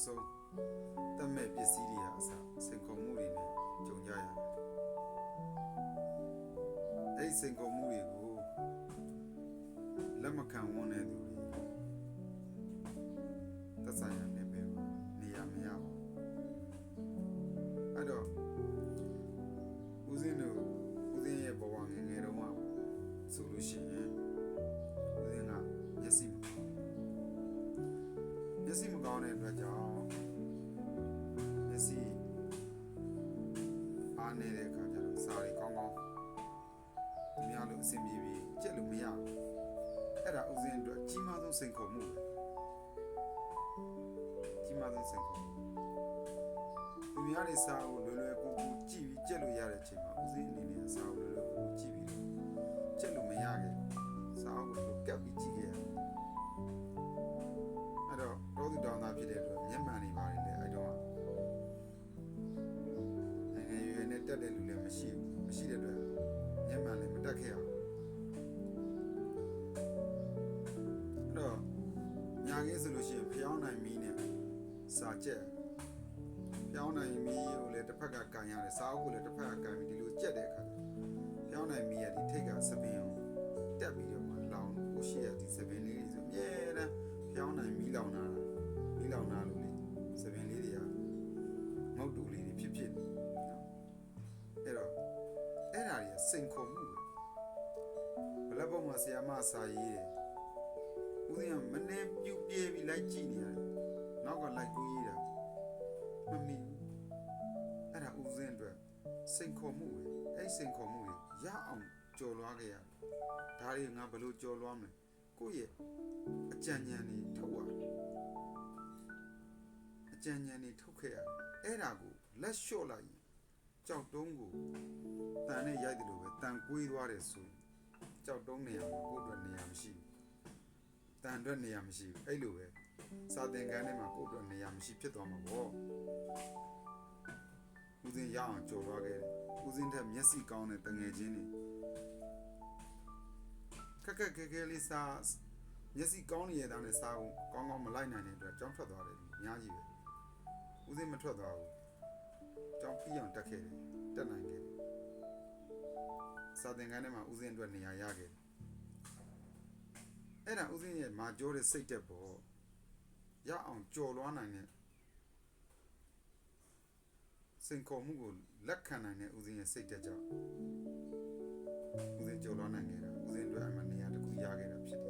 နောက်ဆုံးတတ်မဲ့ပစ္စည်းတွေဟာအစစိန်ခေါ်မှုတွေနဲ့ကြုံကြရတယ်အဲ့ဒီစိန်ခေါ်မှုတွေကိုလက်မခံဝန်တဲ့သူတွေသက်ဆိုင်ရာနေပဲနေရမရဘူးအဲ့တော့ဦးစင်းတို့ဦးစင်းရဲ့ဘဝငယ်ငယ်တုန်းကဆိုလို့ရှိရင် မျက်စိမကောင်းတဲ့အတွက်ကြောင့်မျက်စိအားနေတဲ့အခါကျတော့စာရီကောင်းကောင်းသူများလို့အဆင်ပြေပြေကြက်လို့မရဘူးအဲ့ဒါဦးစင်းအတွက်ကြီးမားဆုံးစိန်ခေါ်မှုပဲကြီးမားဆုံးစိန်ခေါ်မှုသူများတွေစာကိုလွယ်လွယ်ကူကူကြည့်ပြီးကြက်လို့ရတဲ့အချိန်မှာဦးစင်းအနေနဲ့စာကို မရှိဘူးမရှိတဲ့အတွက်မျက်မှန်လည်းမတက်ခဲ့အောင်အဲ့တော့ညာခင်းဆိုလို့ရှိရင်ဖျောင်းနိုင်မီးနဲ့စာကြက်ဖျောင်းနိုင်မီးကိုလည်းတစ်ဖက်ကကန်ရတယ်စာအုပ်ကိုလည်းတစ်ဖက်ကကန်ပြီးဒီလိုကြက်တဲ့အခါကျဖျောင်းနိုင်မီးရဲ့ဒီထိတ်ကစပင်းကိုတက်ပြီးတော့မှလောင်ကိုရှိရဒီစပင်းလေးတွေဆိုအမြဲတမ်းပြောင်းနိုင်မီးလောင်လာတာမီးလောင်လာလို့လေသပင်လေးတွေကငုတ်တူလေး စိန်ခေါ်မှုပဲဘလက်ပေါ်မှာဆရာမစာရေးတယ်ဦးဇင်းကမနေပြူပြေးပြီးလိုက်ကြည့်နေရတယ်နောက်ကလိုက်ကူးရေးတာမမီဘူးအဲ့ဒါဦးဇင်းအတွက်စိန်ခေါ်မှုပဲအဲ့စိန်ခေါ်မှုတွေရအောင်ကြော်လွားခဲ့ရတယ်ဒါတွေငါဘယ်လိုကြော်လွားမလဲကိုယ့်ရဲ့အကြံဉာဏ်တွေထုတ်ရတယ်အကြံဉာဏ်တွေထုတ်ခဲ့ရတယ်အဲ့ဒါကိုလက်လျှော့လိုက်ရင်ကြောက်တုံးကိုတ န်နဲ့ရိုက်တယ်လို့ပဲတန်ကွေးသွားတယ်ဆိုရင်ကြောက်တုံးနေရာမှာကိုယ့်အတွက်နေရာမရှိဘူးတန်အတွက်နေရာမရှိဘူးအဲ့လိုပဲစာသင်ခန်းထဲမှာကိုယ့်အတွက်နေရာမရှိဖြစ်သွားမှာပေါ့ဦးစင်းရအောင်ကြော်သွားခဲ့တယ်ဦးစင်းထက်မျက်စိကောင်းတဲ့တငယ်ချင်းတွေခက်ခက်ခဲခဲလေးစားမျက်စိကောင်းနေရတဲ့နဲ့စားဖို့ကောင်းကောင်းမလိုက်နိုင်တဲ့အတွက်ကြောင်းထွက်သွားတယ်လူအများကြီးပဲဦးစင်းမထွက်သွားဘူးကြောင်းပြီးအောင်တက်ခဲ့တယ်တက်နိုင်ခဲ့တယ် စာသင်ခန်းထဲမှာဦးစင်းအတွက်နေရာရခဲ့အဲ့ဒါဦးစင်းရဲ့မာကြောတဲ့စိတ်တက်ပေါ့ရအောင်ကြော်လွှားနိုင်တဲ့စင်ခေါ်မှုကိုလက်ခံနိုင်တဲ့ဦးစင်းရဲ့စိတ်တက်ကြောင့်ဦးစင်းကြော်လွှားနိုင်ခဲ့တာဦးစင်းအတွက်အမှနေရာတစ်ခုရခဲ့တာဖြစ်တယ်